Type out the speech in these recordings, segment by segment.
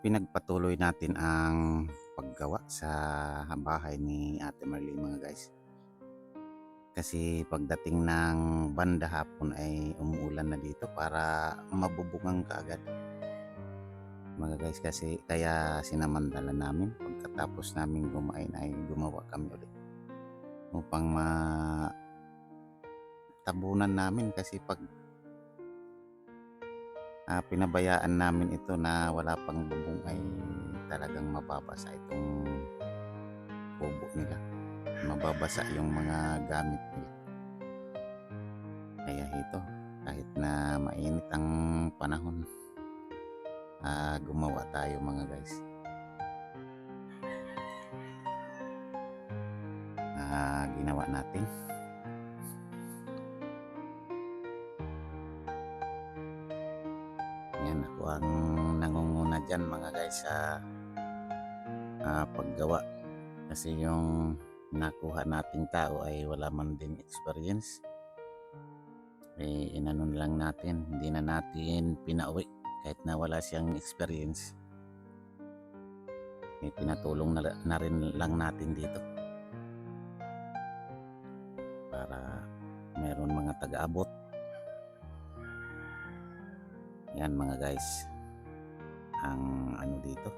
ipinagpatuloy natin ang paggawa sa bahay ni Ate Marlene mga guys. Kasi pagdating ng banda hapon ay umuulan na dito para mabubungang kaagad. Mga guys kasi kaya sinamantala namin pagkatapos namin kumain ay gumawa kami ulit. Upang ma tabunan namin kasi pag ah, pinabayaan namin ito na wala pang bubong ay talagang mababasa itong kubo nila. Mababasa yung mga gamit nila. Kaya ito, kahit na mainit ang panahon, ah, gumawa tayo mga guys. Ah, ginawa natin. Dyan mga guys sa ah, paggawa. Kasi yung nakuha nating tao ay wala man din experience. Eh, inanon lang natin. Hindi na natin pinauwi kahit na wala siyang experience. May pinatulong na, na rin lang natin dito. Para meron mga taga-abot. Yan mga guys. Ang ano dito.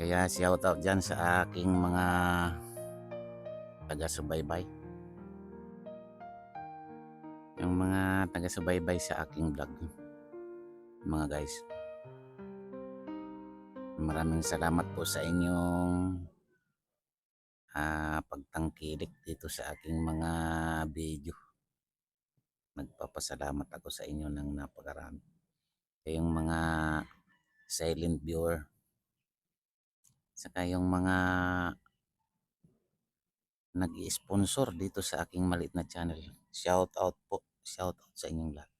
Kaya shout out dyan sa aking mga taga-subaybay. Yung mga taga-subaybay sa aking vlog. Mga guys. Maraming salamat po sa inyong ah, pagtangkilik dito sa aking mga video. Nagpapasalamat ako sa inyo ng napakarami. Kayong mga silent viewer. Saka yung mga nag-sponsor dito sa aking maliit na channel. Shout out po. Shout out sa inyong lahat.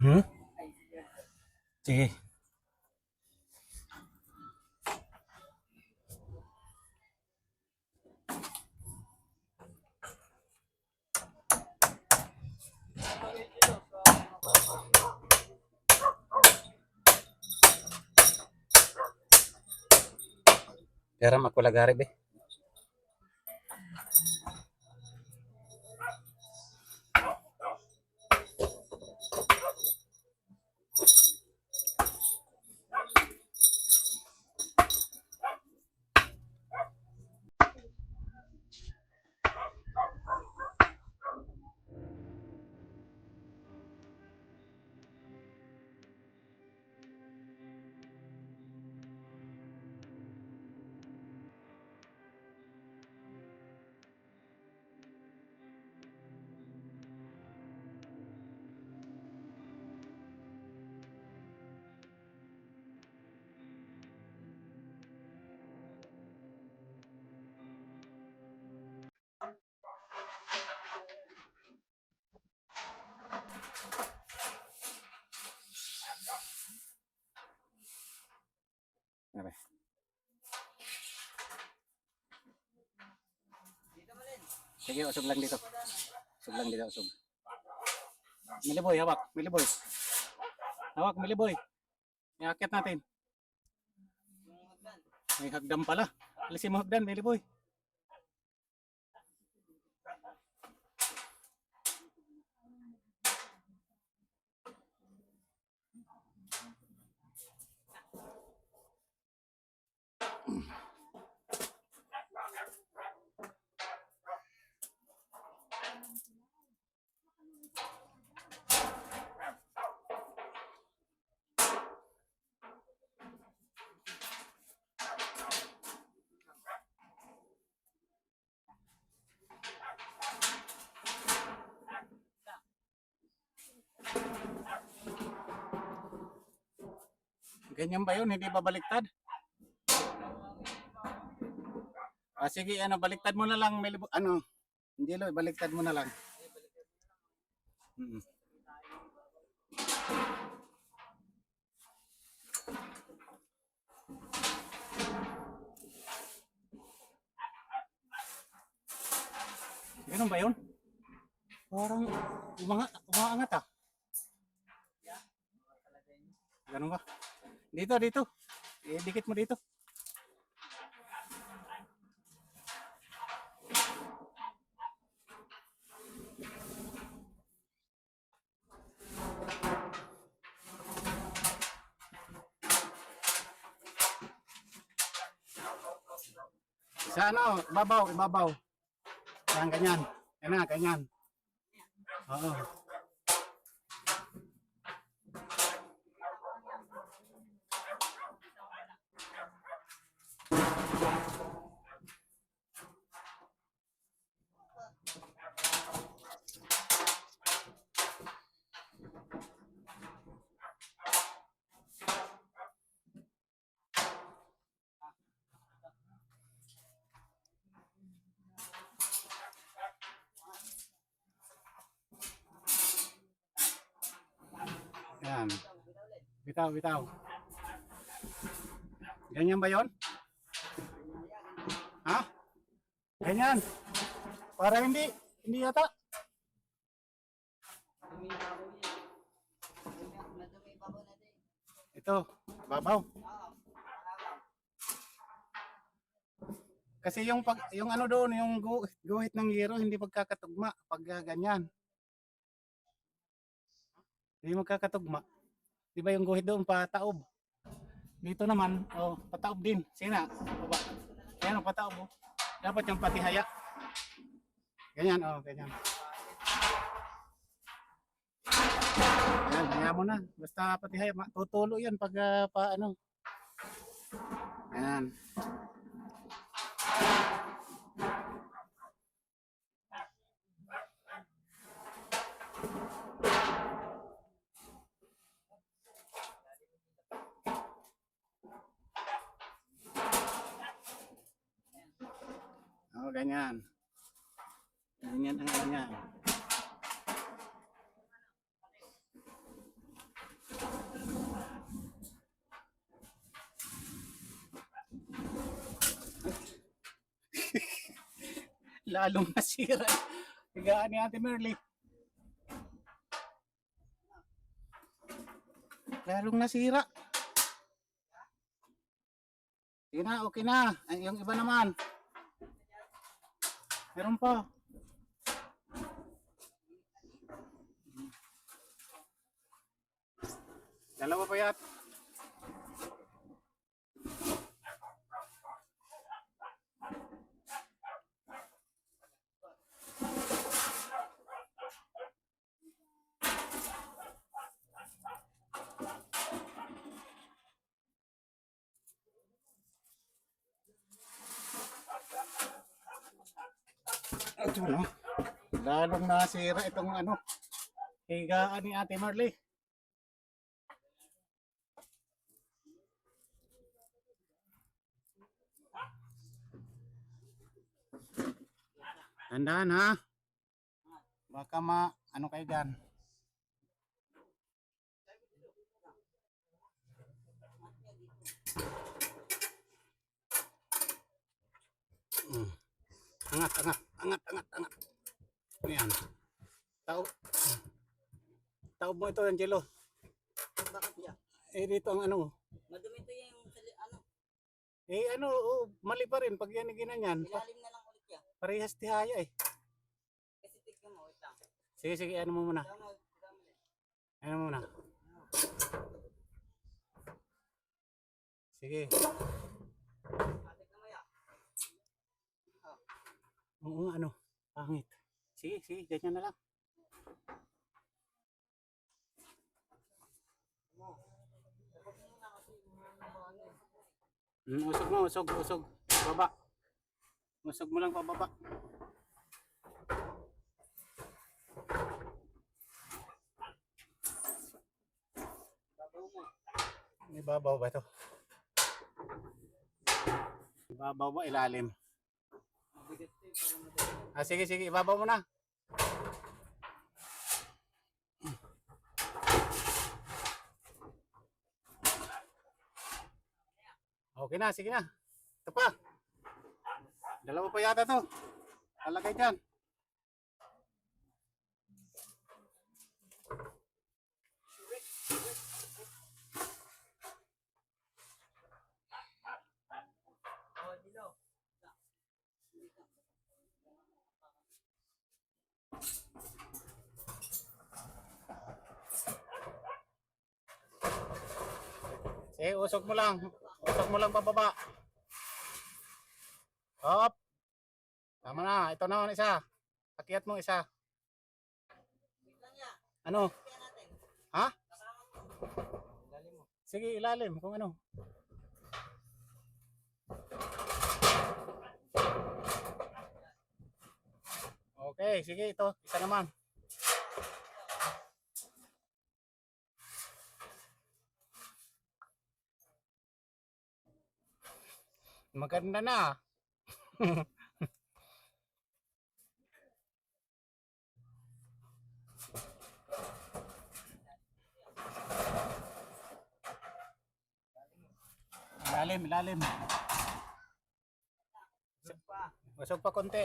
Hmm? Sige. Garam ako lagari be. Aray. Sige, usog lang dito. Usog lang dito, usog. Miliboy, hawak. Miliboy. Hawak, miliboy. Iakit natin. May hagdan pala. Alisin mo hagdan, miliboy. Ganyan ba yun? Hindi ba baliktad? Ah, sige, ano, baliktad mo na lang, Melibo. Ano, hindi lo, baliktad mo na lang. Mm. Ganun ba yun? Parang umanga, umaangat ah. Ganun ba? Dito, dito. Eh, dikit mo dito. Sa ano, ibabaw, ibabaw. Yan, ganyan. Yan na, ganyan. Oo. Bitaw, bitaw. Ganyan ba yon? Ha? Ganyan. Para hindi, hindi yata. Ito, babaw. Kasi yung pag yung ano doon, yung gu, guhit ng yero hindi pagkakatugma pag ah, ganyan. Hindi magkakatugma. Di ba yung guhit doon pataob? Dito naman, oh, pataob din. Sina, baba. Ayan, oh, pataob. Oh. Dapat yung patihaya. Ganyan, oh, ganyan. Ayan, haya mo na. Basta patihaya. Tutulo yan pag ah, pa ano. Ayan. alangan. Ganyan ang alangan. Lalong nasira. Higaan ni Ate Merly. Lalong nasira. Sige na, okay na. Yung iba naman. Meron pa. Dalawa pa yat. Ito no. Lalong nasira itong ano. Higaan ni Ate Marley. Tandaan ha. Baka ma ano kayo dyan. Mm. Angat, angat, angat, angat, angat. Ayan. Tao. Tao mo ito, Angelo. Bakit niya? Eh, dito ang ano. Madumi to yung ano, Eh, ano, oh, mali pa rin. Pag yan ginanyan, ilalim na lang ulit yan. parehas tihaya eh. Kasi tignan mo, wait lang. Sige, sige, ano mo muna. Tama, tama ulit. Ano muna. Sige. Ah, tignan mo yan. Oo nga, ano. Pangit. Sige, sige, ganyan na lang. Mm, usog mo, usog, usog. Baba. Usog mo lang pababa. Ibabaw ba ito? Ibabaw ba ilalim? Ah, sige, sige, ibabaw mo na. Okay na, sige na. Ito pa. Dalawa pa yata to. Talagay dyan. Sige, usog mo lang. Usog mo lang pababa. Hop. Tama na. Ito naman isa. Akyat mo isa. Ano? Ha? Sige, ilalim. Kung ano. Okay, sige ito. Isa naman. Maganda na. Doon pa. Masog pa konti.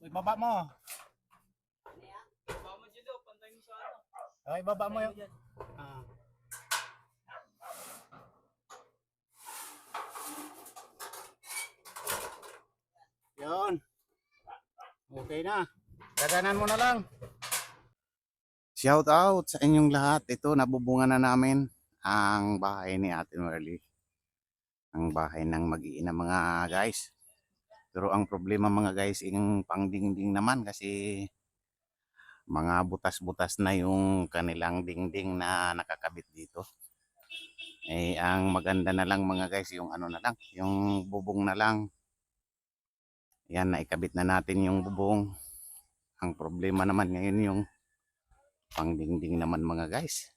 Ibaba mo. Baka mo daw, pantay mo sa ano. Ay, ibaba mo yung... Ah. Yun. Okay na. Daganan mo na lang. Shout out sa inyong lahat. Ito, nabubunga na namin ang bahay ni Ate Merly. Ang bahay ng mag-iina mga guys. Pero ang problema mga guys, yung pangdingding naman kasi mga butas-butas na yung kanilang dingding na nakakabit dito. Eh, ang maganda na lang mga guys, yung ano na lang, yung bubong na lang. Yan, naikabit na natin yung bubong. Ang problema naman ngayon yung pangdingding naman mga guys.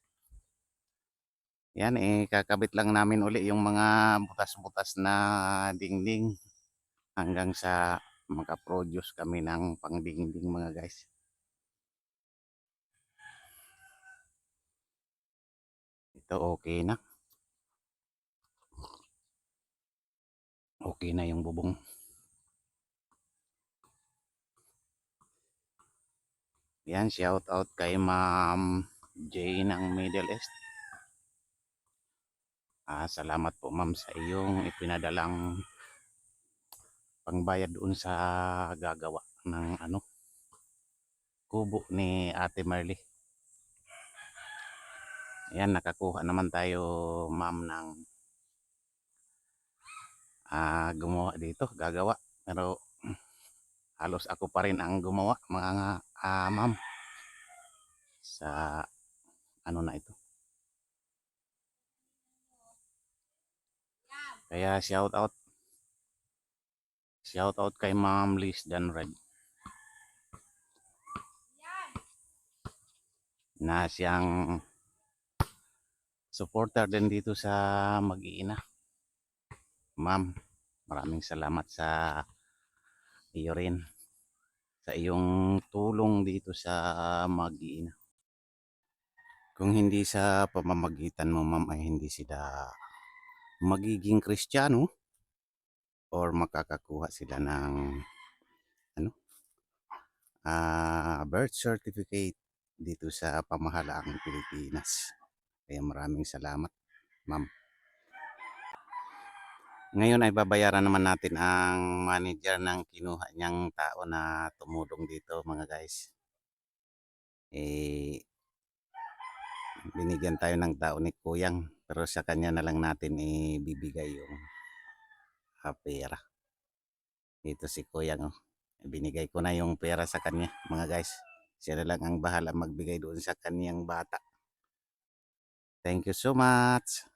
Yan eh, kakabit lang namin uli yung mga butas-butas na dingding hanggang sa makaproduce kami ng pangdingding mga guys. Ito okay na. okay na yung bubong. Yan, shout out kay Ma'am Jay ng Middle East. Ah, salamat po ma'am sa iyong ipinadalang pangbayad doon sa gagawa ng ano kubo ni Ate Marley. Ayan, nakakuha naman tayo ma'am ng ah, gumawa dito, gagawa. Pero halos ako pa rin ang gumawa, mga ah, ma'am. Sa ano na ito. Kaya shout out shout out kay Ma'am Liz Danred. Na siyang supporter din dito sa mag-iina. Ma'am, maraming salamat sa iyo rin. Sa iyong tulong dito sa mag-iina. Kung hindi sa pamamagitan mo, ma'am, ay hindi sila magiging kristyano or makakakuha sila ng ano ah birth certificate dito sa pamahalaang Pilipinas. Kaya maraming salamat, ma'am. Ngayon ay babayaran naman natin ang manager ng kinuha niyang tao na tumulong dito, mga guys. Eh, binigyan tayo ng tao ni Kuyang pero sa kanya na lang natin ibibigay yung ah, pera. Ito si Kuyang oh. Binigay ko na yung pera sa kanya mga guys. Siya na lang ang bahala magbigay doon sa kanyang bata. Thank you so much.